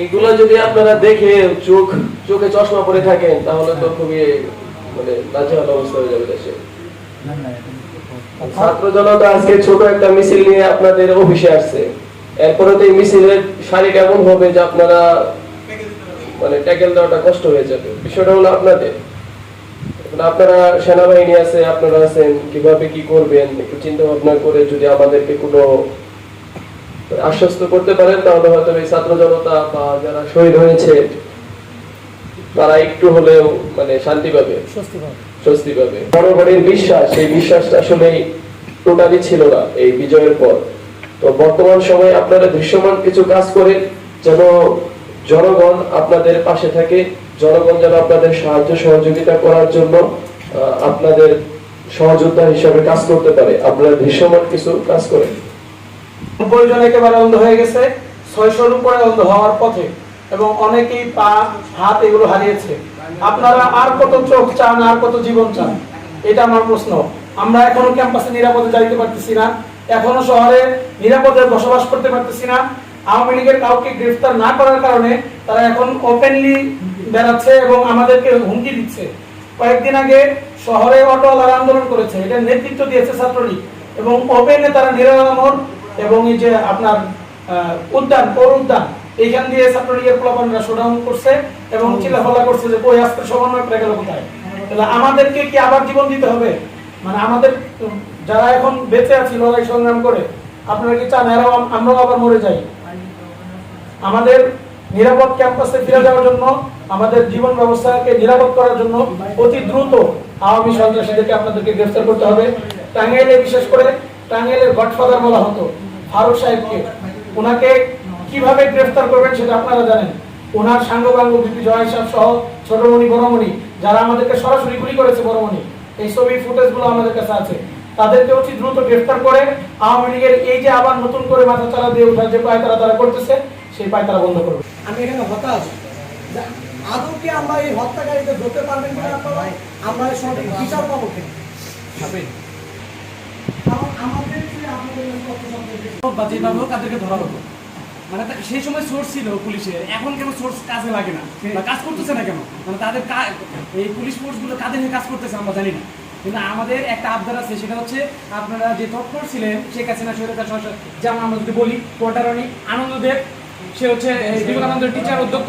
এইগুলো যদি আপনারা দেখে চোখ চোখে চশমা পরে থাকেন তাহলে তো খুবই মানে নাজেহাল অবস্থা হয়ে যাবে দেশে। ছাত্র জনতা আজকে ছোট একটা মিছিল নিয়ে আপনাদের অফিসে আসছে। এরপরে তো এই মিছিলের সারি কেমন হবে যে আপনারা মানে ট্যাকেল দেওয়াটা কষ্ট হয়ে যাবে। বিষয়টা হলো আপনাদের। আপনারা সেনাবাহিনী আছে আপনারা আছেন কীভাবে কি করবেন একটু চিন্তা ভাবনা করে যদি আমাদেরকে কোনো আশ্বস্ত করতে পারেন তাহলে হয়তো এই ছাত্র জনতা বা যারা শহীদ হয়েছে তারা একটু হলেও মানে শান্তি পাবে। স্বস্তি পাবে। জনগণের বিশ্বাস সেই বিশ্বাসটা আসলে টোটালি ছিল না এই বিজয়ের পর। তো বর্তমান সময়ে আপনারা দৃশ্যমান কিছু কাজ করেন যেন জনগণ আপনাদের পাশে থাকে জনগণ যেন আপনাদের সাহায্য সহযোগিতা করার জন্য আপনাদের সহযোদ্ধা হিসাবে কাজ করতে পারে। আপনারা দৃশ্যমান কিছু কাজ করেন। নব্বই জন একেবারে অন্ধ হয়ে গেছে, ছয়শোর উপরে অন্ধ হওয়ার পথে, এবং অনেকেই পা, হাত এগুলো হারিয়েছে। আপনারা আর কত চোখ চান, আর কত জীবন চান? এটা আমার প্রশ্ন। আমরা এখনও ক্যাম্পাসে নিরাপদে যাইতে পারতেছি না। এখনও শহরে নিরাপদে বসবাস করতে পারতেছি না। আওয়ামী লীগের কাউকে গ্রেফতার না করার কারণে তারা এখন ওপেনলি বেড়াচ্ছে এবং আমাদেরকে হুমকি দিচ্ছে। কয়েকদিন আগে শহরে অটোওয়ালারা আন্দোলন করেছে। এটা নেতৃত্ব দিয়েছে ছাত্রলীগ। এবং ওপেনে তারা নিরামর এবং এই যে আপনার উদ্যান পৌর উদ্যান এইখান দিয়ে ছাত্রলীগের প্লাবনরা শোডাউন করছে এবং চিল্লাফাল্লা করছে যে কই আজকে সমন্বয় করে গেল কোথায়? তাহলে আমাদেরকে কি আবার জীবন দিতে হবে? মানে আমাদের যারা এখন বেঁচে আছি লড়াই সংগ্রাম করে আপনারা কি চান এরাও আমরাও আবার মরে যাই? আমাদের নিরাপদ ক্যাম্পাসে ফিরে যাওয়ার জন্য আমাদের জীবন ব্যবস্থাকে নিরাপদ করার জন্য অতি দ্রুত আওয়ামী সন্ত্রাসীদেরকে আপনাদেরকে গ্রেফতার করতে হবে। টাঙ্গাইলে বিশেষ করে টাঙ্গাইলের গডফাদার বলা হতো ফারুক সাহেবকে। ওনাকে কীভাবে গ্রেফতার করবেন সেটা আপনারা জানেন। ওনার সাঙ্গবাঙ্গ বিপি জয় সাহেব সহ ছোটমণি বড়মণি যারা আমাদেরকে সরাসরি গুলি করেছে বড়মণি এই ছবি ফুটেজগুলো আমাদের কাছে আছে। তাদেরকে অতি দ্রুত গ্রেফতার করে আওয়ামী লীগের এই যে আবার নতুন করে মাথা চারা দিয়ে ওঠার যে পায়তারা তারা করতেছে সেই পায়তারা বন্ধ করবে আমি এখানে হতাশ। আদৌ কি আমরা এই হত্যাকারীকে ধরতে পারবেন কিনা আপনারা? আমরা সঠিক বিচার পাবো কিনা? কারণ আমাদের যে আমাদের এই তথ্য সম্পর্কে বা যেভাবে হোক তাদেরকে ধরা হতো মানে সেই সময় সোর্স ছিল পুলিশের এখন কেন সোর্স কাজে লাগে না? বা কাজ করতেছে না কেন? মানে তাদের এই পুলিশ ফোর্সগুলো কাদের নিয়ে কাজ করতেছে আমরা জানি না। কিন্তু আমাদের একটা আবদার আছে সেটা হচ্ছে আপনারা যে তৎপর ছিলেন শেখ হাসিনা সরকার যেমন আমরা যদি বলি আনন্দ আনন্দদেব সে হচ্ছে বিবেকানন্দের টিচার অধ্যক্ষ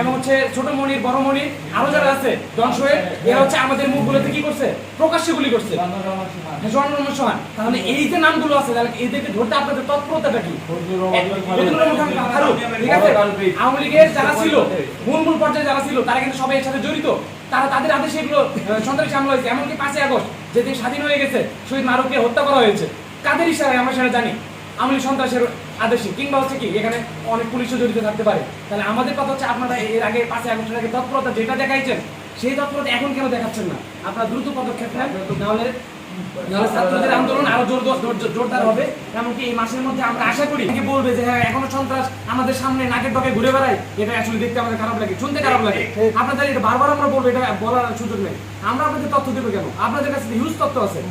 এবং হচ্ছে ছোট মনির বড় মনির আরও যারা আছে সোহেল এরা হচ্ছে আমাদের মুখগুলোতে কি করছে? প্রকাশ্যে গুলি করছে। তাহলে এই যে নামগুলো আছে তাহলে এদেরকে ধরতে আপনাদের তৎপরতাটা কি? ঠিক আছে? আওয়ামী লীগের যারা ছিল মূল মূল পর্যায়ে যারা ছিল তারা কিন্তু সবাই এর সাথে জড়িত। তারা তাদের আদেশে এগুলো সন্ত্রাসী হামলা হয়েছে। এমনকি পাঁচই আগস্ট যেদিন স্বাধীন হয়ে গেছে শহীদ মারুককে হত্যা করা হয়েছে। কাদের ইশারায় আমরা সেটা জানি? আওয়ামী লীগ সন্ত্রাসের আদেশে কিংবা হচ্ছে কি, এখানে অনেক পুলিশও জড়িত থাকতে পারে। তাহলে আমাদের কথা হচ্ছে আপনারা এর আগে পাঁচই আগস্টের আগে তৎপরতা যেটা দেখাইছেন, সেই তৎপরতা এখন কেন দেখাচ্ছেন না? আপনারা দ্রুত পদক্ষেপ নেন, নাহলে ছাত্রদের আন্দোলন আরও জোর জোর- জোরদার হবে। এমনকি এই মাসের মধ্যে আমরা আশা করি বলবে যে হ্যাঁ এখনও সন্ত্রাস আমাদের সামনে নাকের ডকে ঘুরে বেড়ায়। এটা আসলে দেখতে আমাদের খারাপ লাগে, শুনতে খারাপ লাগে। আপনাদের এটা বারবার আমরা বলব, এটা বলার সুযোগ নেই। আমরা আপনাদের তথ্য দেবো কেন? আপনাদের কাছে হিউজ তথ্য আছে।